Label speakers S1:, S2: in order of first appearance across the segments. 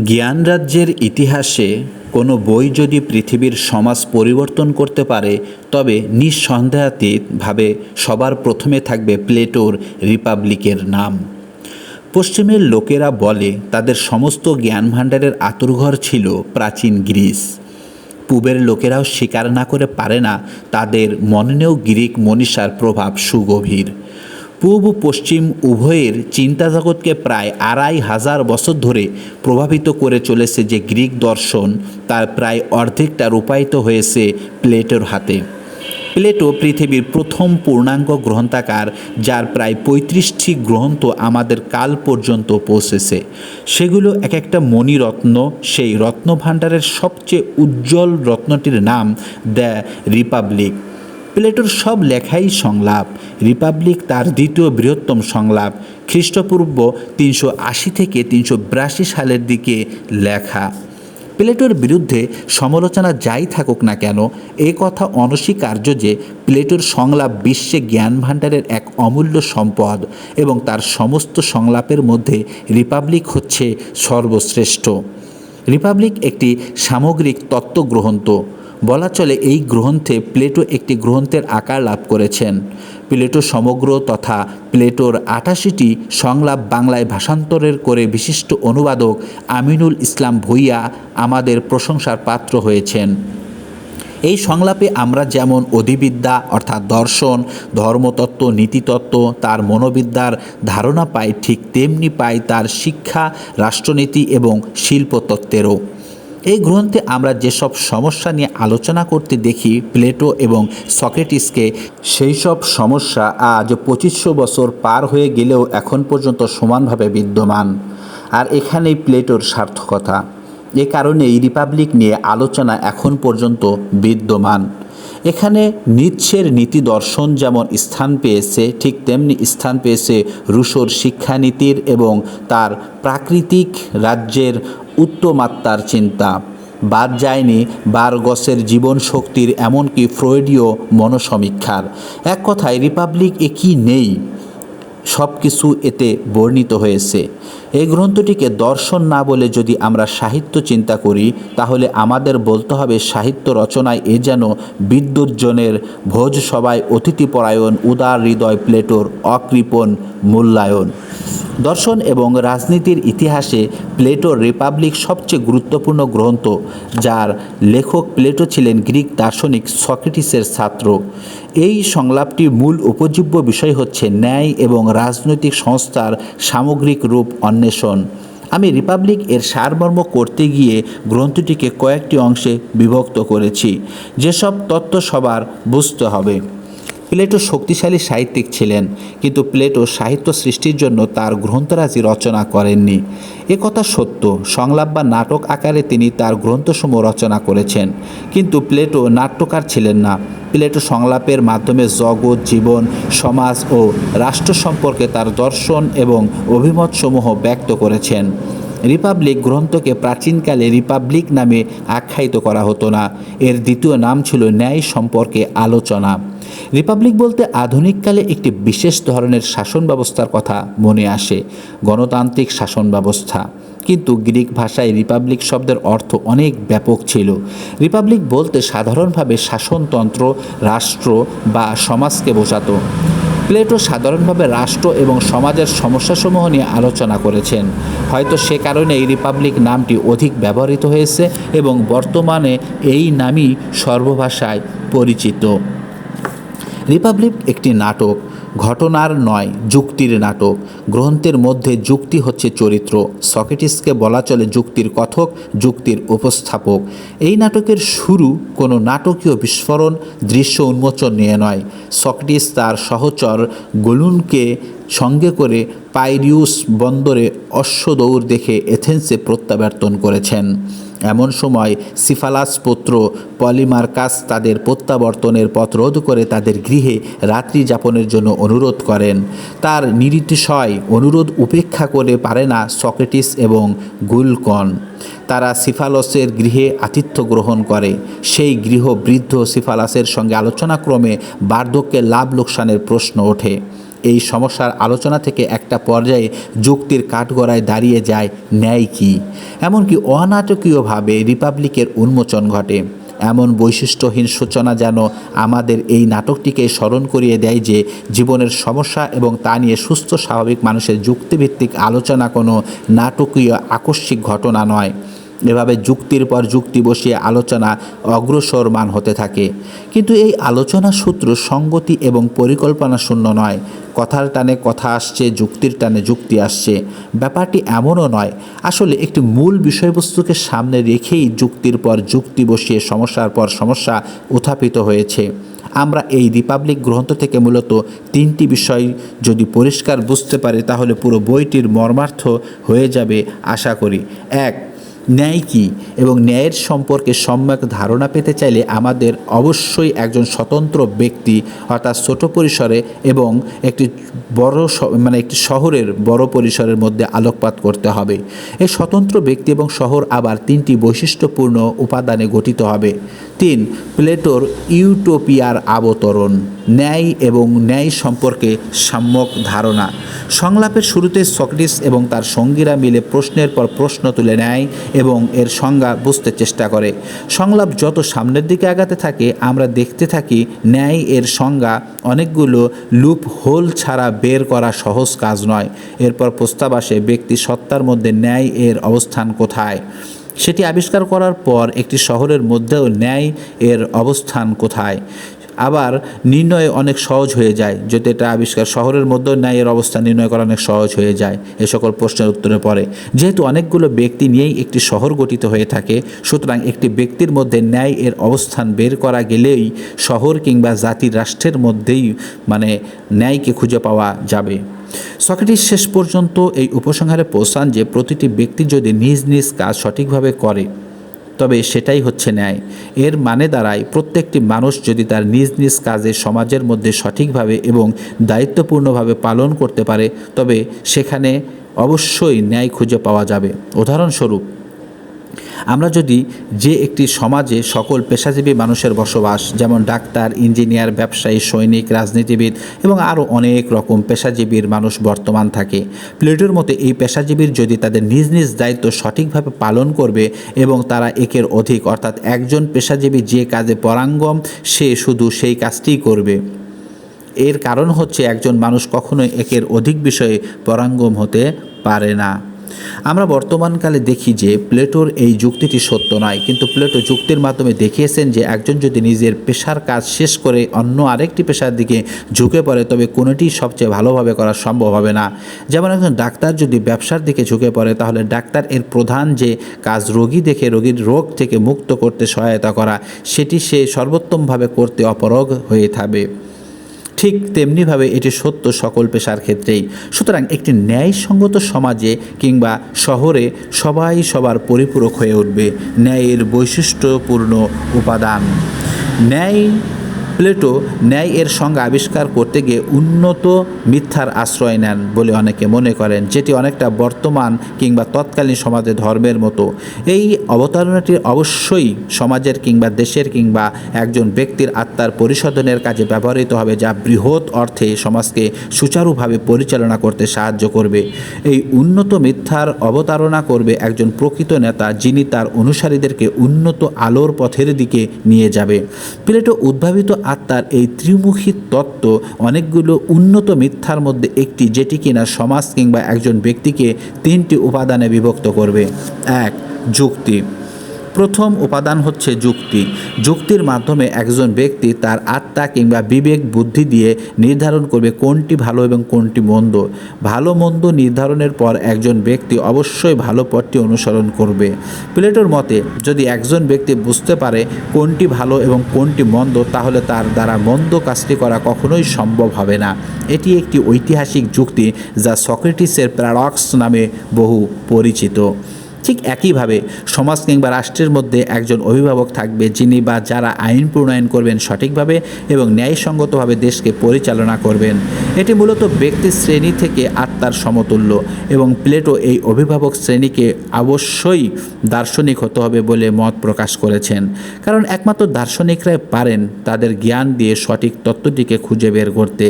S1: জ্ঞান রাজ্যের ইতিহাসে কোনো বই যদি পৃথিবীর সমাজ পরিবর্তন করতে পারে, তবে নিঃসন্দেহাতীতভাবে সবার প্রথমে থাকবে প্লেটোর রিপাবলিকের নাম। পশ্চিমের লোকেরা বলে, তাদের সমস্ত জ্ঞান ভাণ্ডারের আতুরঘর ছিল প্রাচীন গ্রিস। পূবের লোকেরাও স্বীকার না করে পারে না, তাদের মননেও গ্রিক মনীষার প্রভাব সুগভীর। পূর্ব পশ্চিম উভয়ের চিন্তা জগৎকে প্রায় আড়াই হাজার বছর ধরে প্রভাবিত করে চলেছে যে গ্রিক দর্শন, তার প্রায় অর্ধেকটা রূপায়িত হয়েছে প্লেটোর হাতে। প্লেটো পৃথিবীর প্রথম পূর্ণাঙ্গ গ্রন্থাকার, যার প্রায় পঁয়ত্রিশটি গ্রন্থ আমাদের কাল পর্যন্ত পৌঁছেছে। সেগুলো এক একটা মণিরত্ন, সেই রত্নভাণ্ডারের সবচেয়ে উজ্জ্বল রত্নটির নাম দ্য রিপাবলিক। প্লেটোর সব লেখাই সংলাপ। রিপাবলিক তার দ্বিতীয় বৃহত্তম সংলাপ। খ্রিস্টপূর্ব তিনশো আশি থেকে তিনশো বিরাশি সালের দিকে লেখা। প্লেটোর বিরুদ্ধে সমালোচনা যাই থাকুক না কেন, এ কথা অনস্বীকার্য যে প্লেটোর সংলাপ বিশ্বে জ্ঞান ভাণ্ডারের এক অমূল্য সম্পদ এবং তার সমস্ত সংলাপের মধ্যে রিপাবলিক হচ্ছে সর্বশ্রেষ্ঠ। রিপাবলিক একটি সামগ্রিক তত্ত্বগ্রন্থ। বলা চলে এই গ্রন্থে প্লেটো একটি গ্রন্থের আকার লাভ করেছেন। প্লেটো সমগ্র তথা প্লেটোর আটাশিটি সংলাপ বাংলায় ভাষান্তরের করে বিশিষ্ট অনুবাদক আমিনুল ইসলাম ভূঁইয়া আমাদের প্রশংসার পাত্র হয়েছেন। এই সংলাপে আমরা যেমন অধিবিদ্যা অর্থাৎ দর্শন, ধর্মতত্ত্ব, নীতিতত্ত্ব, তার মনোবিদ্যার ধারণা পাই, ঠিক তেমনি পাই তার শিক্ষা, রাষ্ট্রনীতি এবং শিল্পতত্ত্বেরও। এই গ্রন্থে আমরা যেসব সমস্যা নিয়ে আলোচনা করতে দেখি, প্লেটো এবং সক্রেটিসকে সেই সব সমস্যা আজ পঁচিশশো বছর পার হয়ে গেলেও এখন পর্যন্ত সমানভাবে বিদ্যমান। আর এখানেই প্লেটোর সার্থকতা। এ কারণে এই রিপাবলিক নিয়ে আলোচনা এখন পর্যন্ত বিদ্যমান। এখানে নিচ্ছের নীতি দর্শন যেমন স্থান পেয়েছে, ঠিক তেমনি স্থান পেয়েছে রুশোর শিক্ষানীতির এবং তার প্রাকৃতিক রাজ্যের উত্তমাত্মার চিন্তা। বাদ যায়নি বারগসের জীবন শক্তির এমনকি ফ্রয়েডীয় মনসমীক্ষার। এক কথায়, রিপাবলিক এ কি নেই? সব কিছু এতে বর্ণিত হয়েছে। এই গ্রন্থটিকে দর্শন না বলে যদি আমরা সাহিত্য চিন্তা করি, তাহলে আমাদের বলতে হবে সাহিত্য রচনায় এ যেন বিদ্যুৎজনের ভোজ সবাই অতিথিপরায়ণ, উদার হৃদয় প্লেটোর অকৃপণ মূল্যায়ন। দর্শন এবং রাজনীতির ইতিহাসে প্লেটোর রিপাবলিক সবচেয়ে গুরুত্বপূর্ণ গ্রন্থ, যার লেখক প্লেটো ছিলেন গ্রিক দার্শনিক সক্রেটিসের ছাত্র। এই সংলাপটির মূল উপজীব্য বিষয় হচ্ছে ন্যায় এবং রাজনৈতিক সংস্থার সামগ্রিক রূপ অন্বেষণ। আমি রিপাবলিক এর সারমর্ম করতে গিয়ে গ্রন্থটিকে কয়েকটি অংশে বিভক্ত করেছি। যেসব তত্ত্ব সবার বুঝতে হবে। প্লেটো শক্তিশালী সাহিত্যিক ছিলেন, কিন্তু প্লেটো সাহিত্য সৃষ্টির জন্য তার গ্রন্থরাজি রচনা করেননি। এ কথা সত্য, সংলাপ বা নাটক আকারে তিনি তার গ্রন্থসমূহ রচনা করেছেন, কিন্তু প্লেটো নাট্যকার ছিলেন না। প্লেটো সংলাপের মাধ্যমে জগৎ, জীবন, সমাজ ও রাষ্ট্র সম্পর্কে তার দর্শন এবং অভিমতসমূহ ব্যক্ত করেছেন। রিপাবলিক গ্রন্থকে প্রাচীনকালে রিপাবলিক নামে আখ্যায়িত করা হতো না। এর দ্বিতীয় নাম ছিল ন্যায় সম্পর্কে আলোচনা। রিপাবলিক বলতে আধুনিককালে একটি বিশেষ ধরনের শাসন ব্যবস্থার কথা মনে আসে, গণতান্ত্রিক শাসন ব্যবস্থা কিন্তু গ্রিক ভাষায় রিপাবলিক শব্দের অর্থ অনেক ব্যাপক ছিল। রিপাবলিক বলতে সাধারণভাবে শাসনতন্ত্র, রাষ্ট্র বা সমাজকে বোঝাতো। প্লেটো সাধারণভাবে রাষ্ট্র এবং সমাজের সমস্যাসমূহ নিয়ে আলোচনা করেছেন। হয়তো সে কারণে এই রিপাবলিক নামটি অধিক ব্যবহৃত হয়েছে এবং বর্তমানে এই নামই সর্বভাষায় পরিচিত। রিপাবলিক একটি নাটক, ঘটনার নয়, যুক্তির নাটক। গ্রন্থের মধ্যে যুক্তি হচ্ছে চরিত্র। সকেটিসকে বলা চলে যুক্তির কথক, যুক্তির উপস্থাপক। এই নাটকের শুরু কোনো নাটকীয় বিস্ফোরণ, দৃশ্য উন্মোচন নিয়ে নয়। সকেটিস তার সহচর গোলুনকে সঙ্গে করে পাইরিউস বন্দরে অশ্বদৌড় দেখে এথেন্সে প্রত্যাবর্তন করেছেন। এমন সময় সিফালাস পুত্র পলিমার্কাস তাদের প্রত্যাবর্তনের পথ রোধ করে তাদের গৃহে রাত্রি যাপনের জন্য অনুরোধ করেন। তার নিরিতিশয় অনুরোধ উপেক্ষা করে পারে না সক্রেটিস এবং গুলকন। তারা সিফালসের গৃহে আতিথ্য গ্রহণ করে। সেই গৃহ বৃদ্ধ সিফালাসের সঙ্গে আলোচনাক্রমে বার্ধক্যের লাভ লোকসানের প্রশ্ন ওঠে। এই সমস্যার আলোচনা থেকে একটা পর্যায়ে যুক্তির কাঠগড়ায় দাঁড়িয়ে যায় ন্যায় কী? এমনকি অনাটকীয়ভাবে রিপাবলিকের উন্মোচন ঘটে। এমন বৈশিষ্ট্যহীন সূচনা যেন আমাদের এই নাটকটিকে স্মরণ করিয়ে দেয় যে জীবনের সমস্যা এবং তা নিয়ে সুস্থ স্বাভাবিক মানুষের যুক্তিভিত্তিক আলোচনা কোনো নাটকীয় আকস্মিক ঘটনা নয়। এভাবে যুক্তির পর যুক্তি বসিয়ে আলোচনা অগ্রসরমান হতে থাকে। কিন্তু এই আলোচনা সূত্র সঙ্গতি এবং পরিকল্পনা শূন্য নয়। কথার টানে কথা আসছে, যুক্তির টানে যুক্তি আসছে। ব্যাপারটি এমনও নয়, আসলে একটি মূল বিষয়বস্তুকে সামনে রেখেই যুক্তির পর যুক্তি বসিয়ে সমস্যার পর সমস্যা উত্থাপিত হয়েছে। আমরা এই রিপাবলিক গ্রন্থ থেকে মূলত তিনটি বিষয় যদি পরিষ্কার বুঝতে পারি, তাহলে পুরো বইটির মর্মার্থ হয়ে যাবে আশা করি। এক ন্যায় কী এবং ন্যায়ের সম্পর্কে সম্যক ধারণা পেতে চাইলে আমাদের অবশ্যই একজন স্বতন্ত্র ব্যক্তি অর্থাৎ ছোট পরিসরে এবং একটি বড় মানে একটি শহরের বড় পরিসরের মধ্যে আলোকপাত করতে হবে। এই স্বতন্ত্র ব্যক্তি এবং শহর আবার তিনটি বৈশিষ্ট্যপূর্ণ উপাদানে গঠিত হবে। তিন, প্লেটোর ইউটোপিয়ার অবতরণ ন্যায় এবং ন্যায় সম্পর্কে সাম্যক ধারণা। সংলাপের শুরুতে সক্রেটিস এবং তার সঙ্গীরা মিলে প্রশ্নের পর প্রশ্ন তুলে নেয় এবং এর সংজ্ঞা বুঝতে চেষ্টা করে। সংলাপ যত সামনের দিকে আগাতে থাকে, আমরা দেখতে থাকি ন্যায় এর সংজ্ঞা অনেকগুলো লুপ হোল ছাড়া বের করা সহজ কাজ নয়। এরপর প্রস্তাব আসে, ব্যক্তি সত্তার মধ্যে ন্যায় এর অবস্থান কোথায়? সেটি আবিষ্কার করার পর একটি শহরের মধ্যেও ন্যায় এর অবস্থান কোথায়? আবার নির্ণয় অনেক সহজ হয়ে যায়, যদি এটা আবিষ্কার শহরের মধ্যেও ন্যায়ের অবস্থা নির্ণয় করা অনেক সহজ হয়ে যায়, এ সকল প্রশ্নের উত্তরে পড়ে। যেহেতু অনেকগুলো ব্যক্তি নিয়েই একটি শহর গঠিত হয়ে থাকে, সুতরাং একটি ব্যক্তির মধ্যে ন্যায় এর অবস্থান বের করা গেলেই শহর কিংবা জাতির রাষ্ট্রের মধ্যেই মানে ন্যায়কে খুঁজে পাওয়া যাবে। সক্রেটিস শেষ পর্যন্ত এই উপসংহারে পৌঁছান যে প্রতিটি ব্যক্তি যদি নিজ নিজ কাজ সঠিকভাবে করে, তবে সেটাই হচ্ছে ন্যায়। এর মানে দাঁড়ায় প্রত্যেকটি মানুষ যদি তার নিজ নিজ কাজে সমাজের মধ্যে সঠিকভাবে এবং দায়িত্বপূর্ণভাবে পালন করতে পারে, তবে সেখানে অবশ্যই ন্যায় খুঁজে পাওয়া যাবে। উদাহরণস্বরূপ আমরা যদি যে একটি সমাজে সকল পেশাজীবী মানুষের বসবাস, যেমন ডাক্তার, ইঞ্জিনিয়ার, ব্যবসায়ী, সৈনিক, রাজনীতিবিদ এবং আরও অনেক রকম পেশাজীবীর মানুষ বর্তমান থাকে, প্লেটোর মতে এই পেশাজীবীর যদি তাদের নিজ নিজ দায়িত্ব সঠিকভাবে পালন করবে এবং তারা একের অধিক, অর্থাৎ একজন পেশাজীবী যে কাজে পরাঙ্গম, সে শুধু সেই কাজটিই করবে। এর কারণ হচ্ছে একজন মানুষ কখনোই একের অধিক বিষয়ে পরাঙ্গম হতে পারে না। আমরা বর্তমানকালে দেখি যে প্লেটোর এই যুক্তিটি সত্য নয়, কিন্তু প্লেটো যুক্তির মাধ্যমে দেখিয়েছেন যে একজন যদি নিজের পেশার কাজ শেষ করে অন্য আরেকটি পেশার দিকে ঝুঁকে পড়ে, তবে কোনোটি সবচেয়ে ভালোভাবে করা সম্ভব হবে না। যেমন একজন ডাক্তার যদি ব্যবসার দিকে ঝুঁকে পড়ে, তাহলে ডাক্তার এর প্রধান যে কাজ রোগী দেখে, রোগীর রোগ থেকে মুক্ত করতে সহায়তা করা, সেটি সে সর্বোত্তমভাবে করতে অপরগ হয়ে থাকবে। ঠিক তেমনিভাবে এটি সত্য সকল পেশার ক্ষেত্রেই। সুতরাং একটি ন্যায়সঙ্গত সমাজে কিংবা শহরে সবাই সবার পরিপূরক হয়ে উঠবে। ন্যায়ের বৈশিষ্ট্যপূর্ণ উপাদান। ন্যায় প্লেটো ন্যায় এর সঙ্গে আবিষ্কার করতে গিয়ে উন্নত মিথ্যার আশ্রয় নেন বলে অনেকে মনে করেন, যেটি অনেকটা বর্তমান কিংবা তৎকালীন সমাজে ধর্মের মতো। এই অবতারণাটি অবশ্যই সমাজের কিংবা দেশের কিংবা একজন ব্যক্তির আত্মার পরিশোধনের কাজে ব্যবহৃত হবে, যা বৃহৎ অর্থে সমাজকে সুচারুভাবে পরিচালনা করতে সাহায্য করবে। এই উন্নত মিথ্যার অবতারণা করবে একজন প্রকৃত নেতা, যিনি তার অনুসারীদেরকে উন্নত আলোর পথের দিকে নিয়ে যাবে। প্লেটো উদ্ভাবিত আত্মার এই ত্রিমুখী তত্ত্ব অনেকগুলো উন্নত মিথ্যার মধ্যে একটি, যেটি কিনা সমাজ কিংবা একজন ব্যক্তিকে তিনটি উপাদানে বিভক্ত করবে। এক, যুক্তি। প্রথম উপাদান হচ্ছে যুক্তি। যুক্তির মাধ্যমে একজন ব্যক্তি তার আত্মা কিংবা বিবেক, বুদ্ধি দিয়ে নির্ধারণ করবে কোনটি ভালো এবং কোনটি মন্দ। ভালো মন্দ নির্ধারণের পর একজন ব্যক্তি অবশ্যই ভালো পথটি অনুসরণ করবে। প্লেটোর মতে, যদি একজন ব্যক্তি বুঝতে পারে কোনটি ভালো এবং কোনটি মন্দ, তাহলে তার দ্বারা মন্দ কাজটি করা কখনোই সম্ভব হবে না। এটি একটি ঐতিহাসিক যুক্তি যা সক্রেটিসের প্যারাডক্স নামে বহু পরিচিত। ঠিক একইভাবে সমাজ কিংবা রাষ্ট্রের মধ্যে একজন অভিভাবক থাকবে যিনি বা যারা আইন প্রণয়ন করবেন সঠিকভাবে এবং ন্যায়সঙ্গতভাবে দেশকে পরিচালনা করবেন। এটি মূলত ব্যক্তি শ্রেণি থেকে আত্মার সমতুল্য এবং প্লেটো এই অভিভাবক শ্রেণীকে অবশ্যই দার্শনিক হতে হবে বলে মত প্রকাশ করেছেন। কারণ একমাত্র দার্শনিকরাই পারেন তাদের জ্ঞান দিয়ে সঠিক তত্ত্বটিকে খুঁজে বের করতে।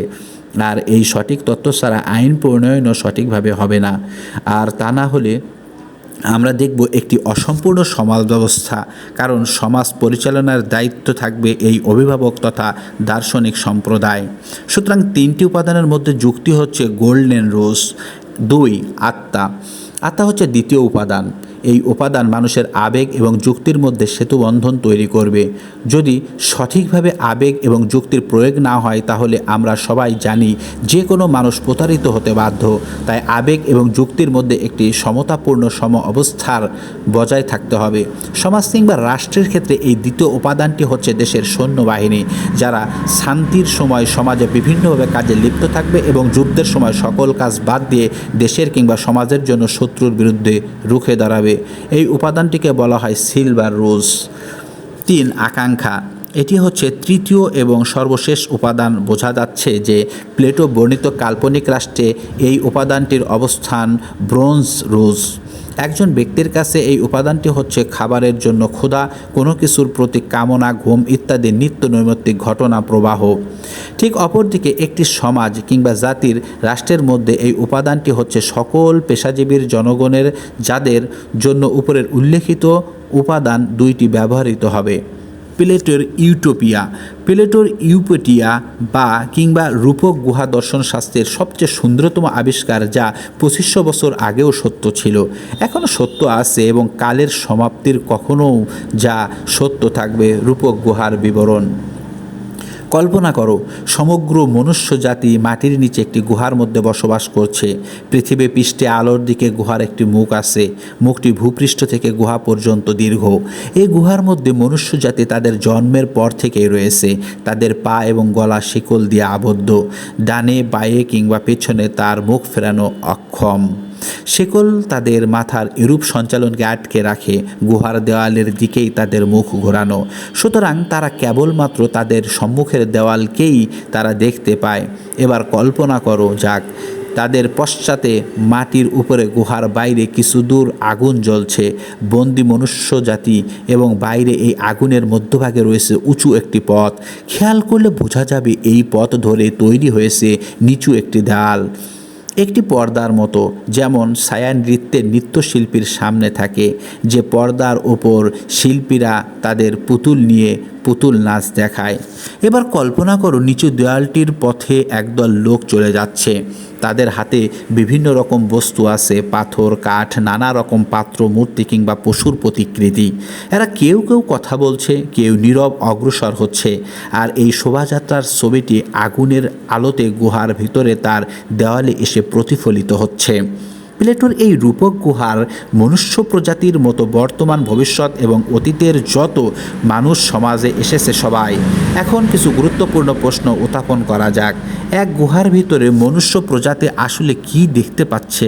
S1: আর এই সঠিক তত্ত্ব ছাড়া আইন প্রণয়নও সঠিকভাবে হবে না। আর তা না হলে আমরা দেখব একটি অসম্পূর্ণ সমাজ ব্যবস্থা, কারণ সমাজ পরিচালনার দায়িত্ব থাকবে এই অভিভাবক তথা দার্শনিক সম্প্রদায়। সুতরাং তিনটি উপাদানের মধ্যে যুক্তি হচ্ছে গোল্ডেন রোজ, দুই আত্মা আত্মা হচ্ছে দ্বিতীয় উপাদান। এই উপাদান মানুষের আবেগ এবং যুক্তির মধ্যে সেতুবন্ধন তৈরি করবে। যদি সঠিকভাবে আবেগ এবং যুক্তির প্রয়োগ না হয়, তাহলে আমরা সবাই জানি যে কোনো মানুষ প্রতারিত হতে বাধ্য। তাই আবেগ এবং যুক্তির মধ্যে একটি সমতাপূর্ণ সম অবস্থার বজায় থাকতে হবে। সমাজ কিংবা রাষ্ট্রের ক্ষেত্রে এই দ্বিতীয় উপাদানটি হচ্ছে দেশের সৈন্যবাহিনী, যারা শান্তির সময় সমাজে বিভিন্নভাবে কাজে লিপ্ত থাকবে এবং যুদ্ধের সময় সকল কাজ বাদ দিয়ে দেশের কিংবা সমাজের জন্য শত্রুর বিরুদ্ধে রুখে দাঁড়াবে। এই উপাদানটিকে বলা হয় সিলভার রোজ। তিন, আকাঙ্ক্ষা। এটি হচ্ছে তৃতীয় এবং সর্বশেষ উপাদান। বোঝা যাচ্ছে যে প্লেটো বর্ণিত কাল্পনিক রাষ্ট্রে এই উপাদানটির অবস্থান ব্রোঞ্জ রোজ। একজন ব্যক্তির কাছে এই উপাদানটি হচ্ছে খাবারের জন্য ক্ষুধা, কোনো কিছুর প্রতি কামনা, ঘুম ইত্যাদি নিত্য নৈমিত্তিক ঘটনা, প্রবাহ। ঠিক অপরদিকে একটি সমাজ কিংবা জাতির রাষ্ট্রের মধ্যে এই উপাদানটি হচ্ছে সকল পেশাজীবীর জনগণের, যাদের জন্য উপরের উল্লেখিত উপাদান দুইটি ব্যবহৃত হবে। প্লেটোর ইউটোপিয়া, প্লেটোর ইউপেটিয়া বা কিংবা রূপক গুহা দর্শন শাস্ত্রের সবচেয়ে সুন্দরতম আবিষ্কার যা পঁচিশশো বছর আগেও সত্য ছিল। এখনও সত্য আছে এবং কালের সমাপ্তির কখনও যা সত্য থাকবে রূপক গুহার বিবরণ। কল্পনা করো, সমগ্র মনুষ্য জাতি মাটির নিচে একটি গুহার মধ্যে বসবাস করছে। পৃথিবী পৃষ্ঠে আলোর দিকে গুহার একটি মুখ আছে। মুখটি ভূপৃষ্ঠ থেকে গুহা পর্যন্ত দীর্ঘ। এই গুহার মধ্যে মনুষ্য জাতি তাদের জন্মের পর থেকেই রয়েছে। তাদের পা এবং গলা শিকল দিয়ে আবদ্ধ। ডানে, বায়ে কিংবা পেছনে তার মুখ ফেরানো অক্ষম। শেকল তাদের মাথার এরূপ সঞ্চালনকে আটকে রাখে, গুহার দেওয়ালের দিকেই তাদের মুখ ঘোরানো। সুতরাং তারা কেবলমাত্র তাদের সম্মুখের দেওয়ালকেই তারা দেখতে পায়। এবার কল্পনা করো যাক, তাদের পশ্চাতে মাটির উপরে গুহার বাইরে কিছু দূর আগুন জ্বলছে। বন্দি মনুষ্য জাতি এবং বাইরে এই আগুনের মধ্যভাগে রয়েছে উঁচু একটি পথ। খেয়াল করলে বোঝা যাবে এই পথ ধরে তৈরি হয়েছে নিচু একটি দেয়াল। একটি পর্দার মতো, যেমন ছায়া নৃত্যের নৃত্যশিল্পীর সামনে থাকে, যে পর্দার ওপর শিল্পীরা তাদের পুতুল নিয়ে পুতুল নাচ দেখায়। এবার কল্পনা করো, নিচু দেয়ালটির পথে একদল লোক চলে যাচ্ছে। তাদের হাতে বিভিন্ন রকম বস্তু আছে, পাথর, কাঠ, নানা রকম পাত্র, মূর্তি কিংবা পশুর প্রতিকৃতি। এরা কেউ কেউ কথা বলছে, কেউ নীরব অগ্রসর হচ্ছে। আর এই শোভাযাত্রার ছবিটি আগুনের আলোতে গুহার ভিতরে তার দেওয়ালে এসে প্রতিফলিত হচ্ছে। প্লেটোর এই রূপক গুহার মনুষ্য প্রজাতির মতো বর্তমান ভবিষ্যৎ এবং অতীতের যত মানুষ সমাজে এসেছে সবাই। এখন কিছু গুরুত্বপূর্ণ প্রশ্ন উত্থাপন করা যাক। এক গুহার ভিতরে মনুষ্য প্রজাতি আসলে কি দেখতে পাচ্ছে?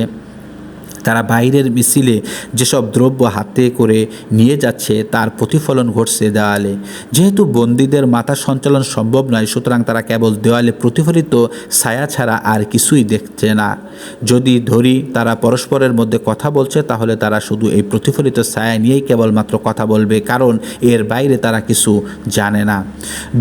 S1: তারা বাইরের মিছিলে যেসব দ্রব্য হাতে করে নিয়ে যাচ্ছে, তার প্রতিফলন ঘটছে দেওয়ালে যেহেতু বন্দীদের মাথা সঞ্চালন সম্ভব নয়, সুতরাং তারা কেবল দেওয়ালে প্রতিফলিত ছায়া ছাড়া আর কিছুই দেখছে না। যদি ধরি, তারা পরস্পরের মধ্যে কথা বলছে, তাহলে তারা শুধু এই প্রতিফলিত ছায়া নিয়েই কেবলমাত্র কথা বলবে, কারণ এর বাইরে তারা কিছু জানে না।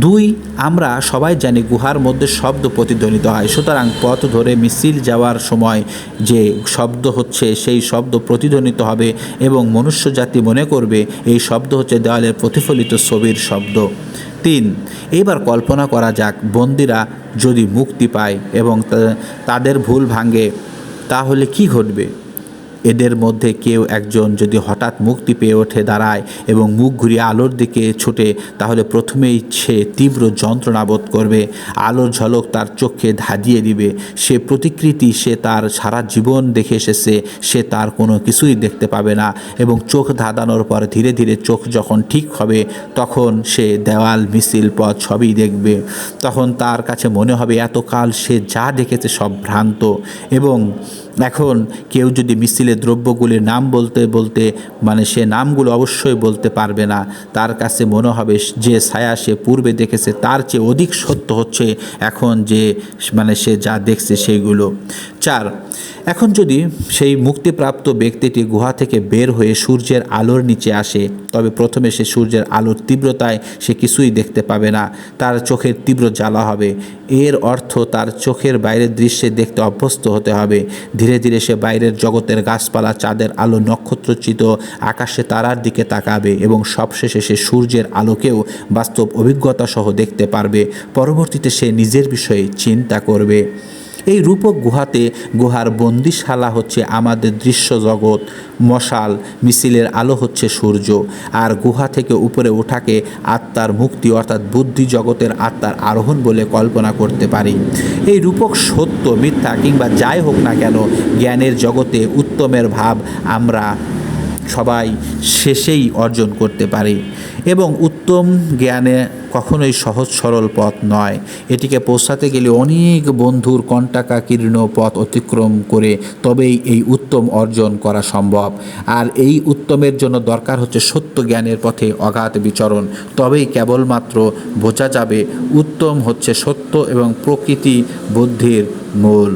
S1: দুই, আমরা সবাই জানি গুহার মধ্যে শব্দ প্রতিধ্বনিত হয়, সুতরাং পথ ধরে মিছিল যাওয়ার সময় যে শব্দ হচ্ছে সেই শব্দ প্রতিধ্বনিত হবে এবং মনুষ্য জাতি মনে করবে, এই শব্দ হচ্ছে দেওয়ালের প্রতিফলিত ছবির শব্দ। তিন, এবার কল্পনা করা যাক, বন্দিরা যদি মুক্তি পায় এবং তাদের ভুল ভাঙে, তাহলে কি ঘটবে? এদের মধ্যে কেউ একজন যদি হঠাৎ মুক্তি পেয়ে ওঠে দাঁড়ায় এবং মুখ ঘুরিয়ে আলোর দিকে ছুটে, তাহলে প্রথমেই সে তীব্র যন্ত্রণা বোধ করবে। আলোর ঝলক তার চোখে ধাঁধিয়ে দিবে। সে প্রতিকৃতি, সে তার সারা জীবন দেখে এসেছে, সে তার কোনো কিছুই দেখতে পাবে না এবং চোখ ধাঁধানোর পর ধীরে ধীরে চোখ যখন ঠিক হবে, তখন সে দেওয়াল, মিছিল, পথ সবই দেখবে। তখন তার কাছে মনে হবে, এতকাল সে যা দেখেছে সব ভ্রান্ত এবং এখন কেউ যদি মিছিলের দ্রব্যগুলির নাম বলতে বলতে মানে সে নামগুলো অবশ্যই বলতে পারবে না, তার কাছে মনে হবে যে ছায়া সে পূর্বে দেখেছে, তার চেয়ে অধিক সত্য হচ্ছে এখন যে মানে সে যা দেখছে সেইগুলো। চার। এখন যদি সেই মুক্তিপ্রাপ্ত ব্যক্তিটি গুহা থেকে বের হয়ে সূর্যের আলোর নিচে আসে, তবে প্রথমে সে সূর্যের আলোর তীব্রতায় সে কিছুই দেখতে পাবে না, তার চোখের তীব্র জ্বালা হবে। এর অর্থ তার চোখের বাইরের দৃশ্যে দেখতে অভ্যস্ত হতে হবে। ধীরে ধীরে সে বাইরের জগতের গাছপালা, চাঁদের আলো, নক্ষত্রচিত আকাশে তারার দিকে তাকাবে এবং সবশেষে সে সূর্যের আলোকেও বাস্তব অভিজ্ঞতা সহ দেখতে পারবে। পরবর্তীতে সে নিজের বিষয়ে চিন্তা করবে। এই রূপক গুহাতে গুহার বন্দিশালা হচ্ছে আমাদের দৃশ্য জগৎ। মশাল, মিছিলের আলো হচ্ছে সূর্য, আর গুহা থেকে উপরে ওঠাকে আত্মার মুক্তি অর্থাৎ বুদ্ধি জগতের আত্মার আরোহণ বলে কল্পনা করতে পারি। এই রূপক সত্য, মিথ্যা কিংবা যাই হোক না কেন, জ্ঞানের জগতে উত্তমের ভাব আমরা সবাই শেষেই অর্জন করতে পারি। এবং উত্তম জ্ঞানে কখনোই সহজ সরল পথ নয়। এটিকে পৌঁছাতে গেলে অনেক বন্ধুর কণ্টাকাকীর্ণ পথ অতিক্রম করে তবেই এই উত্তম অর্জন করা সম্ভব। আর এই উত্তমের জন্য দরকার হচ্ছে সত্য জ্ঞানের পথে অগাধ বিচরণ। তবেই কেবলমাত্র বোঝা যাবে উত্তম হচ্ছে সত্য এবং প্রকৃতি বুদ্ধির মূল।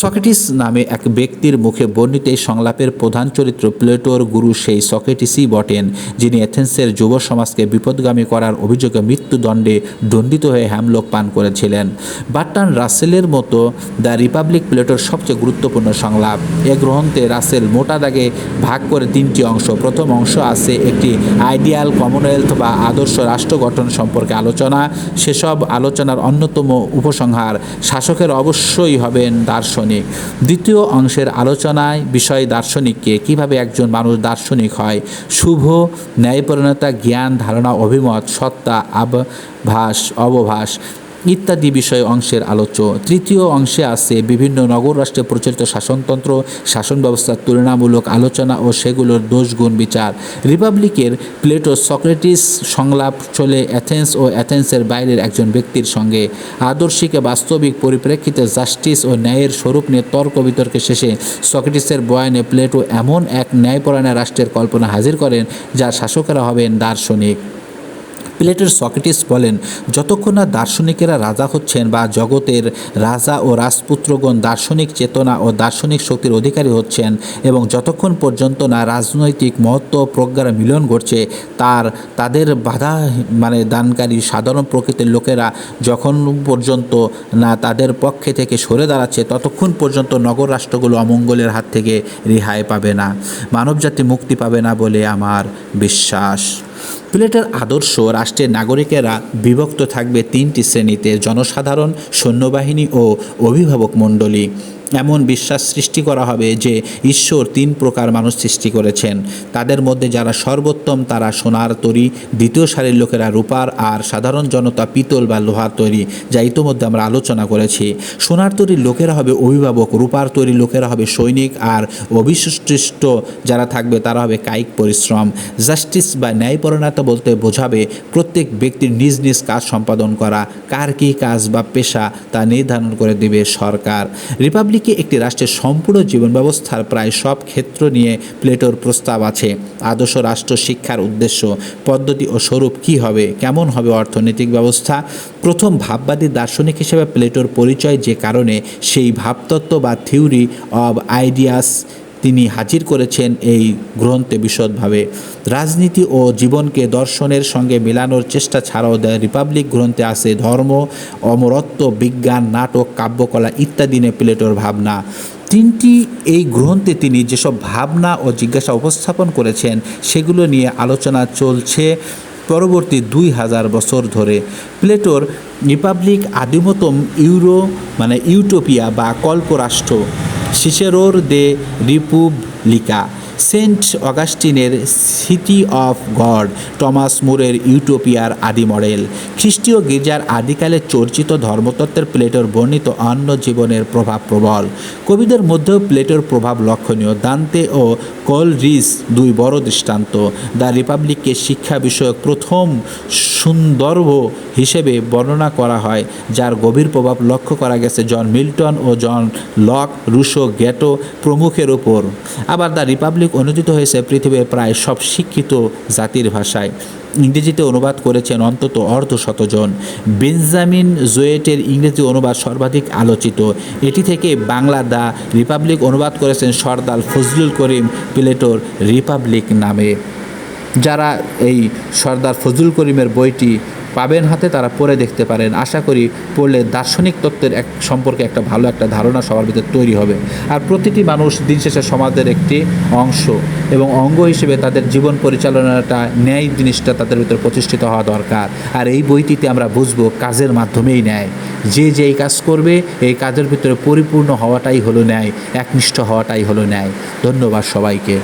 S1: সকেটিস নামে এক ব্যক্তির মুখে বর্ণিত এই সংলাপের প্রধান চরিত্র প্লেটোর গুরু সেই সকেটিসই বটেন, যিনি এথেন্সের যুব সমাজকে বিপদগামী করার অভিযোগে মৃত্যুদণ্ডে দণ্ডিত হয়ে হ্যামলোক পান করেছিলেন। বাট্টান রাসেলের মতো দ্য রিপাবলিক প্লেটোর সবচেয়ে গুরুত্বপূর্ণ সংলাপ। এ গ্রন্থে রাসেল মোটা দাগে ভাগ করে তিনটি অংশ, প্রথম অংশ আছে একটি আইডিয়াল কমনওয়েলথ বা আদর্শ রাষ্ট্র গঠন সম্পর্কে আলোচনা, সেসব আলোচনার অন্যতম উপসংহার, শাসকের অবশ্যই হবেন দার্শনিক। দ্বিতীয় অংশের আলোচনায় বিষয় দার্শনিককে কীভাবে একজন মানুষ দার্শনিক হয়, শুভ ন্যায়পরণতা জ্ঞান, ধারণা, অভিমত, সত্তা আবভাস অবভাস ইত্যাদি বিষয় অংশের আলোচ্য। তৃতীয় অংশে আছে বিভিন্ন নগর রাষ্ট্রে প্রচলিত শাসনতন্ত্র, শাসন ব্যবস্থার তুলনামূলক আলোচনা ও সেগুলোর দোষগুণ বিচার। রিপাবলিকের প্লেটো সক্রেটিস সংলাপ চলে অ্যাথেন্স ও অ্যাথেন্সের বাইরের একজন ব্যক্তির সঙ্গে। আদর্শিকে বাস্তবিক পরিপ্রেক্ষিতে জাস্টিস ও ন্যায়ের স্বরূপ নিয়ে তর্ক বিতর্কে শেষে সক্রেটিসের বয়ানে প্লেটো এমন এক ন্যায়পরায়ণা রাষ্ট্রের কল্পনা হাজির করেন, যার শাসকেরা হবেন দার্শনিক। প্লেটের সকেটিস বলেন, যতক্ষণ না দার্শনিকেরা রাজা হচ্ছেন বা জগতের রাজা ও রাজপুত্রগণ দার্শনিক চেতনা ও দার্শনিক শক্তির অধিকারী হচ্ছেন এবং যতক্ষণ পর্যন্ত না রাজনৈতিক মহত্ব প্রজ্ঞার মিলন ঘটছে, তার, তাদের বাধা মানে দানকারী সাধারণ প্রকৃতির লোকেরা যখন পর্যন্ত না তাদের পক্ষে থেকে সরে দাঁড়াচ্ছে, ততক্ষণ পর্যন্ত নগর রাষ্ট্রগুলো অমঙ্গলের হাত থেকে রেহাই পাবে না। মানবজাতি মুক্তি পাবে না বলে আমার বিশ্বাস। প্লেটের আদর্শ রাষ্ট্রের নাগরিকেরা বিভক্ত থাকবে তিনটি শ্রেণীতে জনসাধারণ সৈন্যবাহিনী ও অভিভাবক মণ্ডলী। এমন বিশ্বাস সৃষ্টি করা হবে যে ঈশ্বর তিন প্রকার মানুষ সৃষ্টি করেছেন। তাদের মধ্যে যারা সর্বোত্তম, তারা সোনার তৈরি, দ্বিতীয় সারির লোকেরা রূপার, আর সাধারণ জনতা পিতল বা লোহার তৈরি, যা ইতোমধ্যে আমরা আলোচনা করেছি। সোনার তৈরির লোকেরা হবে অভিভাবক, রূপার তৈরি লোকেরা হবে সৈনিক, আর অবিশিষ্ট যারা থাকবে, তারা হবে কায়িক পরিশ্রম। জাস্টিস বা ন্যায়পরণতা বলতে বোঝাবে প্রত্যেক ব্যক্তির নিজ নিজ কাজ সম্পাদন করা, কার কী কাজ বা পেশা তা নির্ধারণ করে দেবে সরকার। রিপাবলিকে একটি রাষ্ট্রের সম্পূর্ণ জীবন ব্যবস্থার প্রায় সব ক্ষেত্র নিয়ে প্লেটোর প্রস্তাব আছে। আদর্শ রাষ্ট্র শিক্ষার উদ্দেশ্য, পদ্ধতি ও স্বরূপ কি হবে, কেমন হবে অর্থনৈতিক ব্যবস্থা? প্রথম ভাববাদী দার্শনিক হিসেবে প্লেটোর পরিচয় যে কারণে সেই ভাবতত্ত্ব বা থিওরি অব আইডিয়াস তিনি হাজির করেছেন এই গ্রন্থে বিশদভাবে। রাজনীতি ও জীবনকে দর্শনের সঙ্গে মেলানোর চেষ্টা ছাড়াও দ্য রিপাবলিক গ্রন্থে আছে ধর্ম, অমরত্ব, বিজ্ঞান, নাটক, কাব্যকলা ইত্যাদি নিয়ে প্লেটোর ভাবনা। তিনটি এই গ্রন্থে তিনি যেসব ভাবনা ও জিজ্ঞাসা উপস্থাপন করেছেন, সেগুলো নিয়ে আলোচনা চলছে পরবর্তী দুই হাজার বছর ধরে। প্লেটোর রিপাবলিক আদিমতম ইউরো মানে ইউটোপিয়া বা কল্পরাষ্ট্র। সিসেরোর দে রিপুবলিকা সেন্ট অগাস্টিনের সিটি অফ গড, টমাস মুরের ইউটোপিয়ার আদি মডেল। খ্রিস্টীয় গির্জার আদিকালে চর্চিত ধর্মতত্ত্বের প্লেটোর বর্ণিত অন্য জীবনের প্রভাব প্রবল। কবিদের মধ্যেও প্লেটোর প্রভাব লক্ষণীয়। দান্তে ও কলরিস দুই বড় দৃষ্টান্ত। দ্য রিপাবলিককে শিক্ষা বিষয়ক প্রথম সুন্দর্ভ হিসেবে বর্ণনা করা হয়, যার গভীর প্রভাব লক্ষ্য করা গেছে জন মিল্টন ও জন লক রুশো গ্যাটো প্রমুখের ওপর আবার দ্য রিপাবলিক রিপাবলিক অনুদিত হয়েছে পৃথিবীর প্রায় সব শিক্ষিত জাতির ভাষায়। ইংরেজিতে অনুবাদ করেছেন অন্তত অর্ধ শতজন বেঞ্জামিন জোয়েটের ইংরেজি অনুবাদ সর্বাধিক আলোচিত। এটি থেকে বাংলা দা রিপাবলিক অনুবাদ করেছেন সর্দার ফজলুল করিম প্লেটোর রিপাবলিক নামে। যারা এই সর্দার ফজলুল করিমের বইটি পাবেন হাতে, তারা পড়ে দেখতে পারেন। আশা করি পড়লে দার্শনিক তত্ত্বের এক, সম্পর্কে একটা ভালো একটা ধারণা সবার ভিতরে তৈরি হবে। আর প্রতিটি মানুষ দিন শেষে সমাজের একটি অংশ এবং অঙ্গ হিসেবে তাদের জীবন পরিচালনাটা, ন্যায় জিনিসটা তাদের ভিতরে প্রতিষ্ঠিত হওয়া দরকার। আর এই বইটিতে আমরা বুঝব কাজের মাধ্যমেই ন্যায়। যে যেই কাজ করবে, এই কাজের ভিতরে পরিপূর্ণ হওয়াটাই হলো ন্যায়, একনিষ্ঠ হওয়াটাই হলো ন্যায়। ধন্যবাদ সবাইকে।